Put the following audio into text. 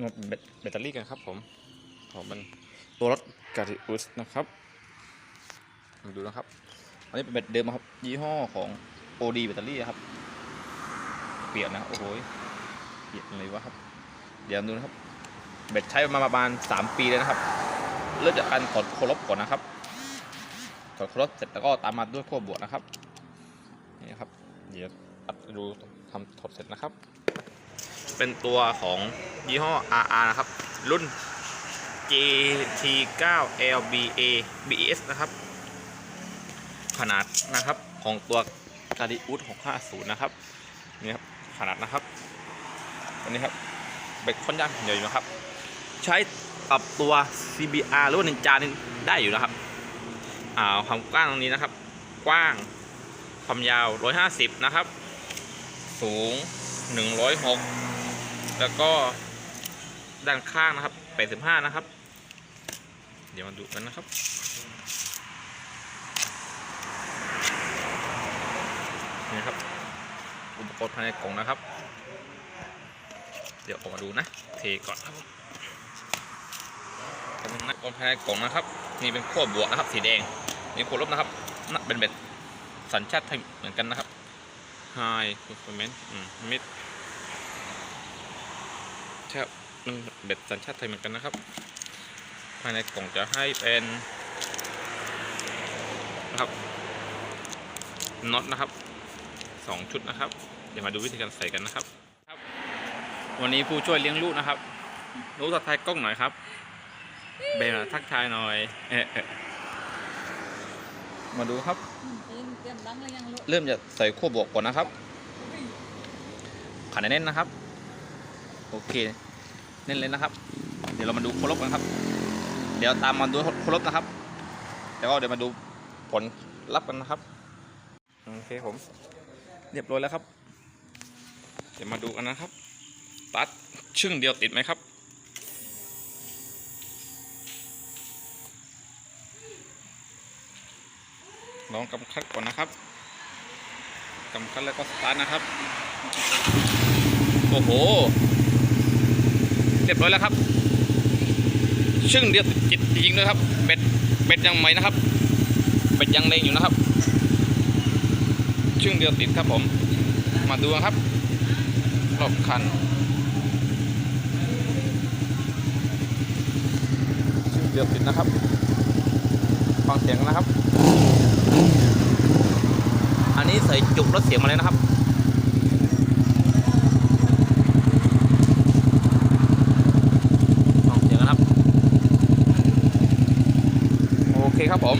แบตแบตเตอรี่กันครับผมของมันตัวรถกา r ิอุสนะครับมาดูนะครับ อันนี้เป็นแบตเดิมครับ ยี่ห้อของ OD แบตเตอรี่ครับ เปลี่ยนนะ โอ้โหเปลี่ยนเลยวะครับ เดี๋ยวดูนะครับ แบตใช้มาประมาณ 3 ปีเลยนะครับ เริ่มจากการถอดโคลบก่อนนะครับถอดโคลบเสร็จแล้วก็ตามมาด้วยขั้วบวกนะครับ นี่ครับ เดี๋ยวตัดดูทำถอดเสร็จนะครับ เป็นตัวของ ยี่ห้อ RR นะครับ รุ่น GT9 LBA bs นะครับ ขนาดนะครับของตัวกา d ิอุส650 นะครับนี่ครับขนาดนะครับอันนี้ครับเบรกค่อนข้างใหญ่อยู่นะครับ ใช้กับตัว CBR หรือว่านินจานี่ได้อยู่นะครับอ่าความกว้างตรงนี้นะครับ กว้างความยาว 150 นะครับ สูง 106 แล้วก็ ด้านข้างนะครับ 85 นะครับ เดี๋ยวมาดูกันนะครับ นี่ครับ อุปกรณ์ภายในกล่องนะครับ เดี๋ยวออกมาดูนะ เทก่อนครับกำลังนะอุปกรณ์ภายในกล่องนะครับ นี่เป็นขั้วบวกนะครับ สีแดง นี่ขั้วลบนะครับน่าเป็นเบ็ดสัญชาติไทยเหมือนกันนะครับ High performance อืมมิดใช่ครับ เบ็ดสัญชาติไทยเหมือนกันนะครับ ภายในกล่องจะให้เป็นนะครับน็อตนะครับสองชุดนะครับ เดี๋ยวมาดูวิธีการใส่กันนะครับครับ วันนี้ผู้ช่วยเลี้ยงลูกนะครับ รู้ทักทายกล้องหน่อยครับเบลทักทายหน่อยเอะเอะมาดูครับ เริ่มจะใส่ขั้วบวกก่อนนะครับขันให้แน่นนะครับ โอเค น้นเลยนะครับ เดี๋ยวเรามาดูโคลบกันครับ เดี๋ยวตามมาดูโคลบนะครับแล้วก็เดี๋ยวมาดูผลลัพธ์กันนะครับโอเคผม เรียบร้อยแล้วครับ เดี๋ยวมาดูกันนะครับ ตัดชึ่งเดียวติดไหมครับลองกำคัดก่อนนะครับกำคัดแล้วก็สตาร์ทนะครับ โอ้โห รียบร้อยแล้วครับชึ่งเดียวจิตจริงๆด้วยครับเบ็ดเบ็ดยังใหม่นะครับเบ็ดยังเด้งอยู่นะครับชึ่งเดียวติดครับผม มาดูครับ รอบคันชึ่งเดียวติดนะครับ ฟังเสียงนะครับ อันนี้ใส่จุกรถเสียงมาเลยนะครับ ฟังเสียงนะครับ โอ เคครับผม